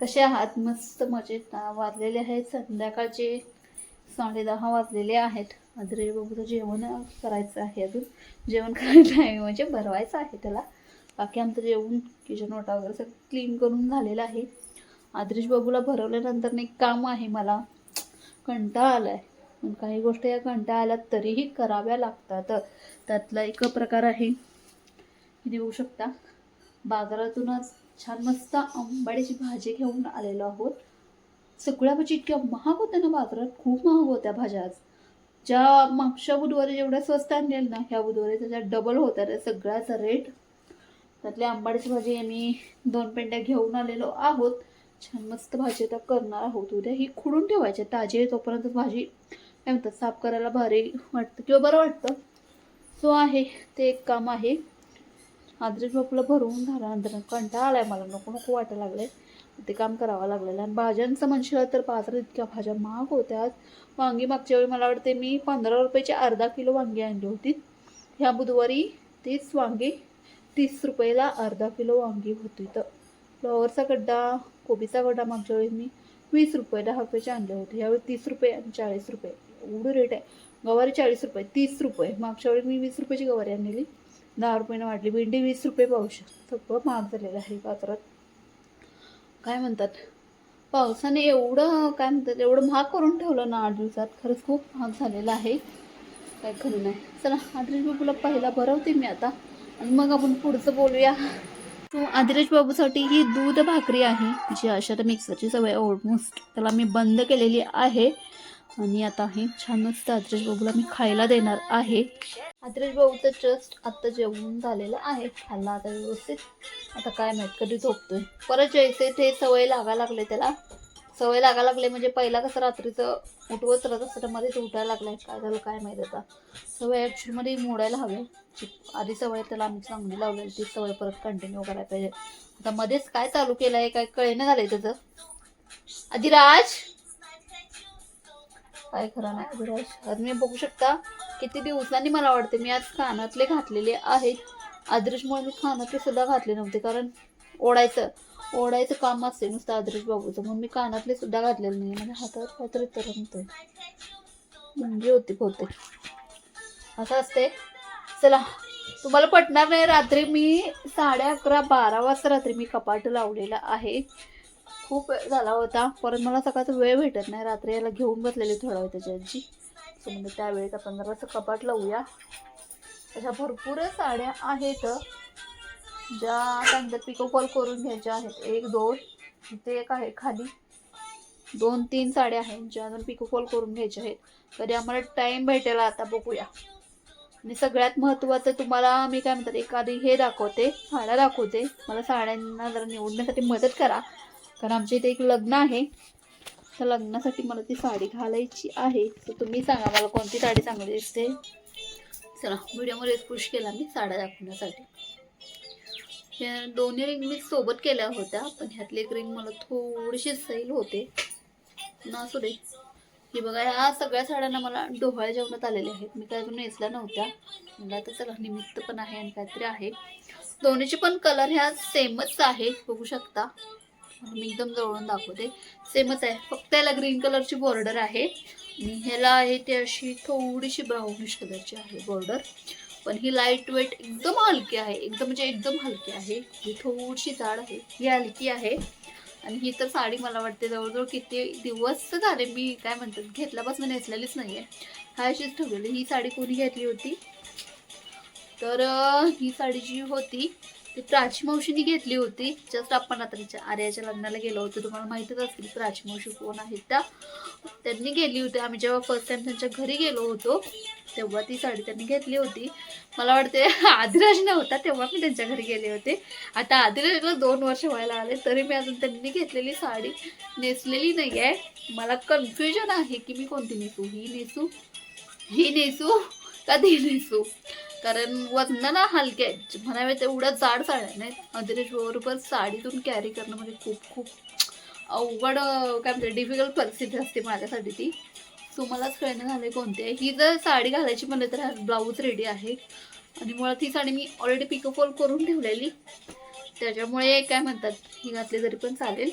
कसे आहात? मस्त मजेत ना? वाजलेले आहेत संध्याकाळचे. साडेदहा वाजलेले आहेत. आदरे बघू जेवण करायचं आहे अजून. जेवण करायचं आहे म्हणजे भरवायचं आहे त्याला. बाकी आमचं जेवण किचन ओटा वगैरे सगळं क्लीन करून झालेलं आहे. आदरीश बाबूला भरवल्यानंतर एक काम आहे मला. कंटाळा आला आहे पण काही गोष्टी या कंटाळा आल्या तरीही कराव्या लागतात. त्यातला एक प्रकार आहे. की देऊ शकता? बाजारातूनच छान मस्त आंबाड्याची भाजी घेऊन आलेलो आहोत. सगळ्या भाजी इतक्या महाग होत्या ना बाजारात? खूप महाग होत्या भाज्या आज. ज्या मागच्या बुधवारी जेवढ्या स्वस्त आणलेल्या ना ह्या बुधवारी त्याच्या डबल होत्या त्या सगळ्याचा रेट त्यातली आंबाड्याची भाजी आम्ही दोन पेंड्या घेऊन आलेलो आहोत. छान मस्त भाजी आता करणार आहोत उद्या. ही खुडून ठेवायची ताजी आहे तोपर्यंत भाजी. काय म्हणतात साफ करायला भारी वाटतं. किंवा बरं वाटतं. सो आहे ते एक काम आहे. आदरीच बापूला भरवून झाल्यानंतर कंटाळा आला मला. नको नको वाटायला लागले ते काम करावं लागलेलं. आणि भाज्यांचं म्हणशील तर बाजारात इतक्या भाज्या महाग होत्या वांगी मागच्या वेळी मला वाटते मी पंधरा रुपयाची अर्धा किलो वांगी आणली होती. ह्या बुधवारी तीच वांगी तीस रुपयाला अर्धा किलो वांगी होती तर फ्लॉवरचा गड्डा कोबीचा गड्डा मागच्या वेळी मी वीस रुपये दहा रुपयाचे आणले होते. यावेळी तीस रुपये आणि चाळीस रुपये. एवढं रेट आहे. गवारी चाळीस रुपये तीस रुपये. मागच्या वेळी मी वीस रुपयाची गवारी आणलेली. दहा रुपयानं वाढली. भेंडी वीस रुपये पाऊश सगळं महाग झालेलं आहे बाजारात. काय म्हणतात? पावसाने एवढं काय म्हणतात एवढं महाग करून ठेवलं ना आठ दिवसात खरंच खूप महाग झालेलं आहे. काय खरं नाही. चला आदरेश बाबूला पहिला भरवते मी आता. आणि मग आपण पुढचं बोलूया. तो आदिराज बाबूसाठी ही दूध भाकरी आहे जी अशा तर मिक्सरची सवय ऑलमोस्ट त्याला मी बंद केलेली आहे. आणि आता हे छान मस्त आदिराज बाबूला मी खायला देणार आहे. आदरेश भाऊचं जस्ट आत्ता जेवण झालेलं आहे. खाल्ला आता व्यवस्थित आता काय माहीत कधी झोपतोय. परत जैसे ते सवय लागा लागले त्याला. सवय लागा लागले म्हणजे पहिला कसं रात्रीचं उठवत राहत असतं मध्येच उठायला लागलाय. काय झालं काय माहीत आता. सवय ॲक्च्युअलमध्ये मोडायला हवी. आधी सवय त्याला आम्ही चांगली लावलेली ती सवय परत कंटिन्यू करायला पाहिजे. आता मध्येच काय चालू केलं आहे काय कळेनं झालंय त्याचं. अधिराज काय खरं नाही अधिराज आज मी बघू शकता. किती दिवसांनी मला वाटते मी आज कानातले घातलेले आहेत. आदर्शमुळे मी कानातले सुद्धा घातले नव्हते कारण ओढायचं ओढायचं काम असते नुसतं आदर्श बाबूचं. म्हणून मी कानातले सुद्धा घातलेले नाही माझ्या म्हणजे हातात काहीतरी तरंगतंय म्हणजे होती बहुतेक. असं असते चला तुम्हाला पटणार नाही रात्री मी साडे अकरा बारा वाजता रात्री मी कपाट लावलेला आहे. खूप वेळ झाला होता परत मला सकाळचा वेळ भेटत नाही. रात्री याला घेऊन बसलेली थोडा वेळ त्याची आजी सो म्हणजे त्यावेळेस आपण जरासं कपाट लावूया. अशा भरपूर साड्या आहेत. ज्या त्यानंतर पिको कॉल करून घ्यायच्या आहेत. एक दोन इथे एक आहे खाली. दोन तीन साड्या आहेत ज्या अजून पिको कॉल करून घ्यायच्या आहेत. तरी आम्हाला टाईम भेटेल आता बघूया. आणि सगळ्यात महत्त्वाचं तुम्हाला मी काय म्हणतात एखादी हे दाखवते साड्या दाखवते. मला साड्यांना जरा निवडण्यासाठी मदत करा. कारण आमच्या इथे एक लग्न आहे. तर लग्नासाठी मला ती साडी घालायची आहे. तर तुम्ही सांगा मला कोणती साडी चांगली दिसते? चला व्हिडिओमध्ये पुश केला मी साड्या दाखवण्यासाठी. या दोन्ही रिंग मी सोबत केल्या होत्या पण ह्यातली एक रिंग मला थोडीशी सैल होते. ना असू दे. की बघा ह्या सगळ्या साड्यांना मला डोहाळे जेवणात आलेल्या आहेत. मी काय अजून नेसल्या नव्हत्या. मला आता चला निमित्त पण आहे आणि काहीतरी आहे. दोन्हीचे पण कलर ह्या सेमच आहे बघू शकता. मी एकदम जवळून दाखवते. सेमच आहे. फक्त याला ग्रीन कलरची बॉर्डर आहे. आणि ह्याला आहे ती अशी थोडीशी ब्राऊनिश कलरची आहे बॉर्डर पण ही लाइट वेट एकदम हलकी आहे. एकदम म्हणजे एकदम हलकी आहे. ही थोडीशी जाड आहे. ही हलकी आहे. आणि ही तर साडी मला वाटते जवळजवळ किती दिवस झाले मी काय म्हणतात घेतल्यापासून नेसलेलीच नाही आहे हा अशीच ठेवलेली. ही साडी कोणी घेतली होती? तर ही साडी जी होती ती प्राची मावशीने घेतली होती. जस्ट आपण आता तिच्या आर्याच्या लग्नाला गेलो होतो. तुम्हाला माहितच असतील प्राची मावशी कोण आहेत त्या? त्यांनी गेली होती. आम्ही जेव्हा फर्स्ट टाइम त्यांच्या घरी गेलो होतो तेव्हा ती साडी त्यांनी घेतली होती. मला वाटते आदिराज नव्हता तेव्हा मी त्यांच्या घरी गेले होते. आता आदिराजला दोन वर्ष व्हायला आले तरी मी अजून त्यांनी घेतलेली साडी नेसलेली नाही आहे मला कन्फ्युजन आहे की मी कोणती नेसू? ही नेसू? ही नेसू का ती नेसू? कारण वजनाला हलके आहेत. म्हणावे तेवढ्या जाड साड्या नाहीत अदरेश बरोबर साडीतून कॅरी करणं म्हणजे खूप खूप अवघड काय म्हणते डिफिकल्ट परिस्थिती असते माझ्यासाठी ती. सो मलाच कळणं झाले कोणते आहे ही जर साडी घालायची म्हणलं तर ब्लाऊज रेडी आहे. आणि मुळात ही साडी मी ऑलरेडी पिकअपॉल करून ठेवलेली. त्याच्यामुळे काय म्हणतात ही घातली तरी पण चालेल.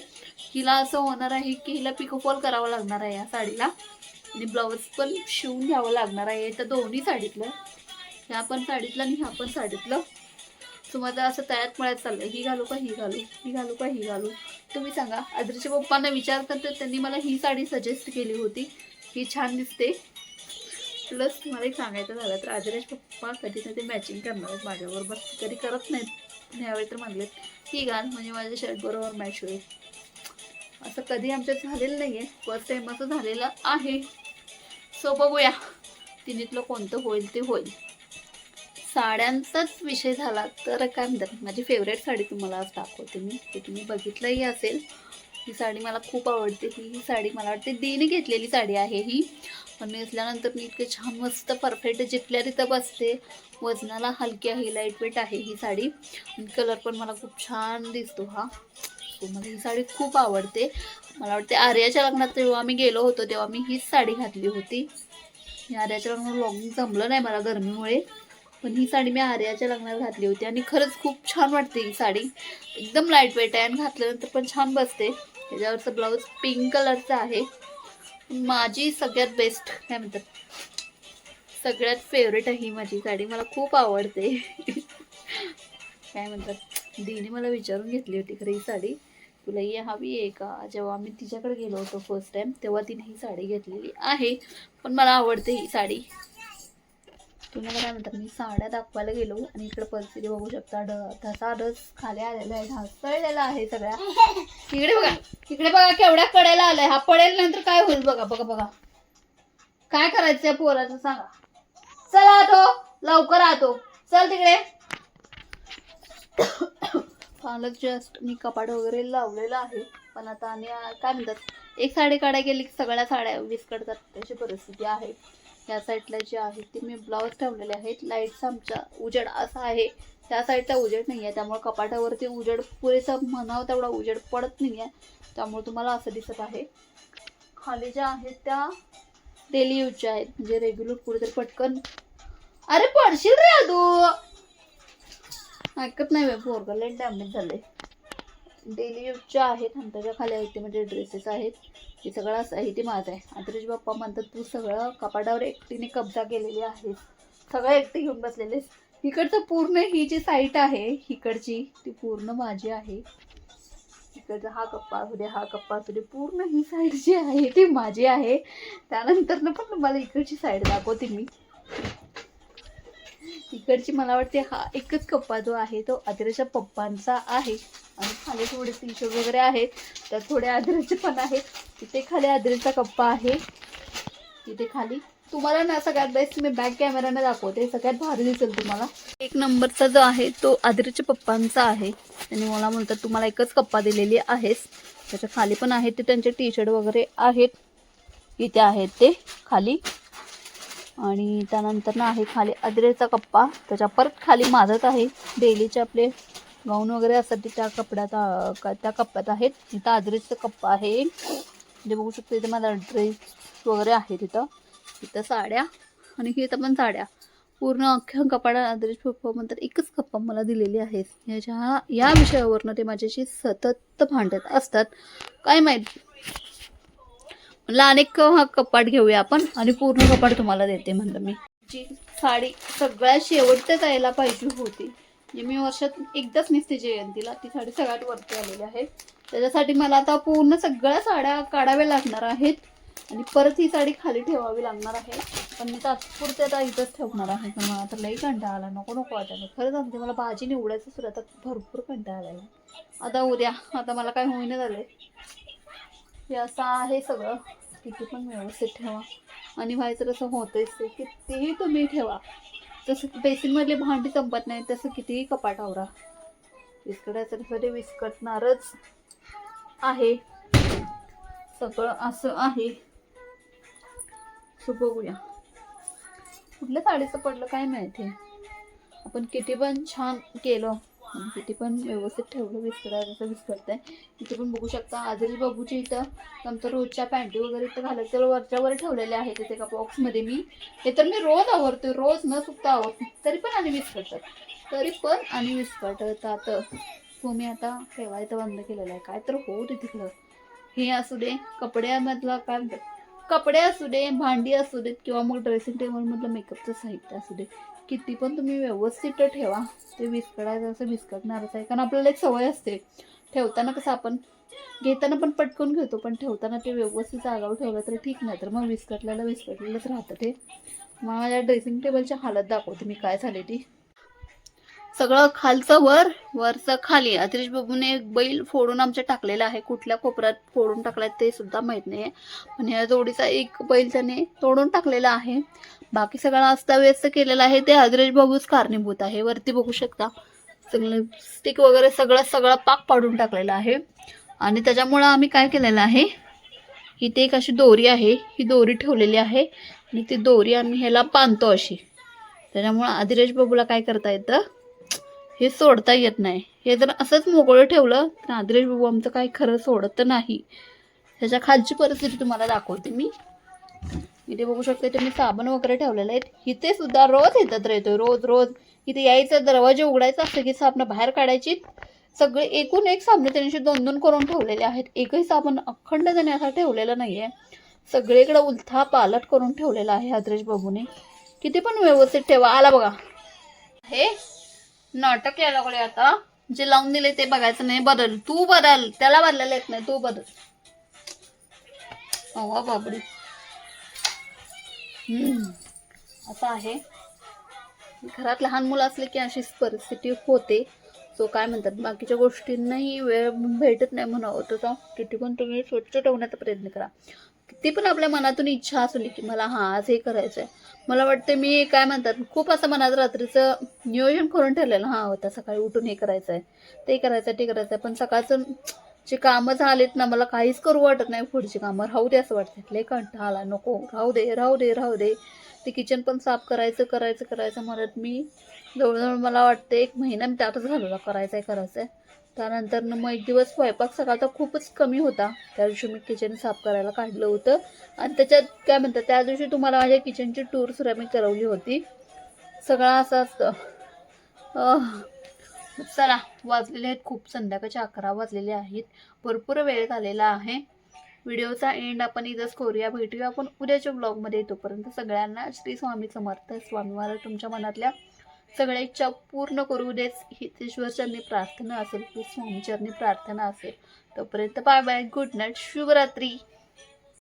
हिला असं होणार आहे की हिला पिकोफॉल करावं लागणार आहे या साडीला. आणि ब्लाऊज पण शिवून घ्यावं लागणार आहे. तर दोन्ही साडीतलं. ह्या पण साडीतलं आणि ह्या पण साडीतलं. सो माझं असं तयात मळ्यात चाललं ही घालू का ही घालू? ही घालू का ही घालू? तुम्ही सांगा. आदरीच्या पप्पांना विचारतात तर त्यांनी मला ही साडी सजेस्ट केली होती. ही छान दिसते. प्लस तुम्हाला एक सांगायचं झालं तर आदरेश पप्पा कधी ना ते मॅचिंग करणार आहेत माझ्याबरोबर. कधी करत नाहीत. यावेळी तर म्हणलेत ही घाल म्हणजे माझ्या शर्ट बरोबर मॅच होईल. असं कधी आमच्यात झालेलं नाही आहे फर्स्ट टाईम असं झालेलं आहे. सो बघूया. तिन्हीतलं कोणतं होईल ते होईल. साड्यांचाच विषय झाला तर काय म्हणतात माझी फेवरेट साडी तुम्हाला आज दाखवते मी. ते तुम्ही बघितलंही असेल. ही साडी मला खूप आवडते. ही साडी मला वाटते दीने घेतलेली साडी आहे ही. पण नेसल्यानंतर मी इतके छान मस्त परफेक्ट जिथल्या तिथं बसते. वजनाला हलकी आहे लाइट वेट आहे ही साडी. आणि कलर पण मला खूप छान दिसतो हा. सो मला ही साडी खूप आवडते. मला वाटते आर्याच्या लग्नात जेव्हा आम्ही गेलो होतो तेव्हा मी हीच साडी घातली होती. आर्याच्या लग्नात लॉगिंग जमलं नाही मला गरमीमुळे. पण ही साडी मी आर्याच्या लग्नात घातली होती आणि खरंच खूप छान वाटते ही साडी. एकदम लाइट वेट आहे आणि घातल्यानंतर पण छान बसते. त्याच्यावरचं ब्लाऊज पिंक कलरचा आहे. माझी सगळ्यात बेस्ट काय म्हणतात? सगळ्यात फेवरेट आहे ही माझी साडी. मला खूप आवडते. काय म्हणतात? दीने मला विचारून घेतली होती खरं ही साडी. तुला ही हवी आहे का? जेव्हा आम्ही तिच्याकडे गेलो होतो फर्स्ट टाइम तेव्हा तिने ही साडी घेतलेली आहे. पण मला आवडते ही साडी. तुम्हाला काय म्हणतात मी साड्या दाखवायला गेलो आणि इकडे परिस्थिती बघू शकता. ड तसा खाली आलेला आहे ढासळलेला आहे सगळ्या इकडे बघा इकडे बघा केवढ्या कडेला आलाय. हा पडेल नंतर काय होईल बघा बघा बघा. काय करायचंय पोराचं सांगा. चल आतो लवकर आतो चल तिकडे. कालच जस्ट मी कपाट वगैरे लावलेलं आहे पण आता आणि काय म्हणतात एक साडी काढायला गेली की सगळ्या साड्या विस्कडतात त्याची परिस्थिती आहे. या साईडला जे आहे ते मी ब्लाऊज ठेवलेले आहेत. लाईट्स आमच्या उजेड असा आहे. त्या साईडला उजेड नाही आहे त्यामुळे कपाटावरती उजेड पुरेसा म्हणावं तेवढा उजेड पडत नाही आहे त्यामुळे तुम्हाला असं दिसत आहे. खाली ज्या आहेत त्या डेली यूजच्या आहेत. म्हणजे रेग्युलर कुठेतरी पटकन. अरे पडशील रे तू ऐकत नाही बाई पोरगा डॅमेज झालंय. डेली यूजच्या आहेत आणि त्याच्याखाली आहेत ते म्हणजे ड्रेसेस आहेत. हे सगळं असं ते माझं आहे. आदरेश बाप्पा म्हणतात तू सगळं कपाटावर एकटीने कब्जा केलेली आहे सगळं एकटी घेऊन बसलेलीस. इकडचं पूर्ण ही जी साईट आहे इकडची ती पूर्ण माझी आहे. इकडचा हा कप्पा असू दे हा कप्पा असू दे पूर्ण ही साईड जी आहे ती माझी आहे. त्यानंतर पण तुम्हाला इकडची साईड दाखवते मी. इकडची मला वाटते हा एकच कप्पा जो आहे तो आदिराच्या पप्पांचा आहे. आणि खाली थोडे टी शर्ट वगैरे आहेत. तर थोडे आदिराचे पण आहेत. इथे खाली आदिराचा कप्पा आहे. तिथे खाली. तुम्हाला ना सगळ्यात बेस्ट मी बॅक कॅमेराने दाखवते. सगळ्यात भारी दिसेल तुम्हाला. एक नंबरचा जो आहे तो आदिराच्या पप्पांचा आहे. त्यांनी मला म्हणतात तुम्हाला एकच कप्पा दिलेली आहेस. त्याच्याखाली पण आहेत. ते त्यांचे टी शर्ट वगैरे आहेत. इथे आहेत ते खाली. आणि त्यानंतर ना आहे खाली अद्रेचा कप्पा. त्याच्या परत खाली माझाच आहे. डेलीचे आपले गाऊन वगैरे असतात ते त्या कपड्यात का- त्या कप्प्यात आहेत. इथं अद्रेचा कप्पा आहे. म्हणजे बघू शकतो इथे माझा ड्रेस वगैरे आहे तिथं. इथं साड्या आणि इथं पण साड्या. पूर्ण अख्ख्या कपाडा आदरेश पप्पा म्हणतात. एकच कप्पा मला दिलेली आहे. याच्या या विषयावरनं ते माझ्याशी सतत भांडत असतात. काय माहीत? म्हणलं अनेक हा कपाट घेऊया आपण आणि पूर्ण कपाट तुम्हाला देते म्हणलं मी. जी साडी सगळ्यात शेवटच्या यायला पाहिजे होती. म्हणजे मी वर्षात एकदाच निसते जयंतीला. ती साडी सगळ्यात वरती आलेली आहे. त्याच्यासाठी मला आता पूर्ण सगळ्या साड्या काढाव्या लागणार आहेत. आणि परत ही साडी खाली ठेवावी लागणार आहे. पण मी तात्पुरते आता इथंच ठेवणार आहे. पण मला आता लई कंटाळा आला. नको नको वाटायला. खरंच सांगते मला भाजी निवडायचं सुद्धा आता भरपूर कंटाळा आलेला आता उद्या. आता मला काय होईना झालंय. हे असं आहे सगळं. किती पण व्यवस्थित ठेवा. आणि व्हायचं तसं होतंच ते. कितीही तुम्ही ठेवा. तसं बेसिनमधले भांडी संपत नाही तसं कितीही कपाट आवरा विस्कटायचं तसं ते विस्कटणारच आहे. सगळं असं आहे. सो बघूया. कुठल्या साडीचं पडलं काय माहिती? आपण किती पण छान केलं. म्हणजे आणि पण व्यवस्थित ठेवलं विस्कटाय जसं आहे तिथे पण बघू शकता आजही बाबूच्या इथं. नंतर रोजच्या पॅन्टी वगैरे इथं तर वरच्या वर ठेवलेले आहेत इथे एका बॉक्समध्ये मी. हे तर मी रोज आवडतो रोज न चुकता आवडते तरी पण आणि विस्कटतात तरी पण आणि विस्कटतात मी आता ठेवायचं बंद केलेलं आहे? काय तर होऊ दे तिकडं हे असू दे कपड्यामधलं काय म्हणतात? कपडे असू दे भांडी असू देत किंवा मग ड्रेसिंग टेबलमधलं मेकअपचं साहित्य असू दे. किती पण तुम्ही व्यवस्थित ठेवा. ते विस्कटायचं असं विस्कटणारच आहे. कारण आपल्याला एक सवय असते. ठेवताना कसं आपण घेताना पण पटकन घेतो पण ठेवताना ते व्यवस्थित जागावर ठेवलं तर ठीक नाही. तर मग विस्कटलेलं विस्कटलेलंच राहतं ते. मग माझ्या ड्रेसिंग टेबलची हालत दाखवते मी काय झाली ती. सगळं खालचं वर वरचं खाली. अतिश बाबूने एक बैल फोडून आमच्या टाकलेला आहे. कुठल्या कोपऱ्यात फोडून टाकलाय ते सुद्धा माहीत नाही पण ह्या जोडीचा एक बैल त्याने तोडून टाकलेला आहे. बाकी सगळं अस्ताव्यस्त केलेलं आहे. ते आदरेश बाबूच कारणीभूत आहे. वरती बघू शकता. सगळं स्टिक वगैरे सगळं सगळं पाक पाडून टाकलेलं आहे. आणि त्याच्यामुळं आम्ही काय केलेलं आहे? इथे एक अशी दोरी आहे. ही दोरी ठेवलेली आहे. आणि ती दोरी आम्ही ह्याला बांधतो अशी. त्याच्यामुळं अधिरेश बाबूला काय करता येतं? हे सोडता येत नाही. हे जर असंच मोकळं ठेवलं तर आदरेश बाबू आमचं काही खरं सोडत नाही. ह्याच्या खालची परिस्थिती तुम्हाला दाखवते मी. इथे बघू शकते इथे मी साबण वगैरे ठेवलेले आहेत. इथे सुद्धा रोज येतात राहतो रोज रोज. इथे यायचं दरवाजे उघडायचा असं की साबणं बाहेर काढायची. सगळे एकूण एक साबणे त्यांनी दोन दोन करून ठेवलेले आहेत. एकही साबण अखंड त्याने असा ठेवलेला नाहीये. सगळीकडे उलथा पालट करून ठेवलेला आहे आदरेश बाबूने. किती पण व्यवस्थित ठेवा. आला बघा. हे नाटक यायला लागले आता. जे लावून दिले ते बघायचं नाही. बदल. तू बदल. त्याला बदलायला येत नाही. तू बदल. अवा बाबडी. असं आहे. घरात लहान मुलं असले की अशीच परिस्थिती होते. सो काय म्हणतात बाकीच्या गोष्टींनाही वेळ भेटत नाही म्हणावं. तर किती पण तुम्ही स्वच्छ ठेवण्याचा प्रयत्न करा. किती पण आपल्या मनातून इच्छा असली की मला हां आज हे करायचं आहे मला वाटतं मी काय म्हणतात खूप असं मनात रात्रीचं नियोजन करून ठेवलेलं हां होता सकाळी उठून हे करायचं आहे ते करायचं आहे ते करायचं आहे पण सकाळचं जे कामं झालेत ना मला काहीच करू वाटत नाही पुढची कामं. राहू दे असं वाटतं लय कंटाळा आला नको राहू दे राहू दे राहू दे. ते किचन पण साफ करायचं करायचं करायचं म्हणत मी जवळजवळ मला वाटतं एक महिना मी त्यातच घालवला करायचं आहे करायचं आहे त्यानंतर मग एक दिवस स्वयंपाक सकाळचा खूपच कमी होता. त्या दिवशी मी किचन साफ करायला काढलं होतं. आणि त्याच्यात काय म्हणतात त्या दिवशी तुम्हाला माझ्या किचनची टूर सुद्धा मी करवली होती. सगळं असं असतं. चला वाजलेले आहेत. खूप संध्याकाळचे अकरा वाजलेले आहेत. भरपूर वेळ झालेला आहे. व्हिडिओचा एंड आपण इथंच करूया. भेटूया आपण उद्याच्या ब्लॉगमध्ये तोपर्यंत सगळ्यांना श्री स्वामी समर्थ. स्वामी महाराज तुमच्या मनातल्या सगळ्या इच्छा पूर्ण करू देच हितेश्वरचरणी प्रार्थना असेल की स्वामीचरणी प्रार्थना असेल. तोपर्यंत बाय बाय गुड नाईट शुभरात्री.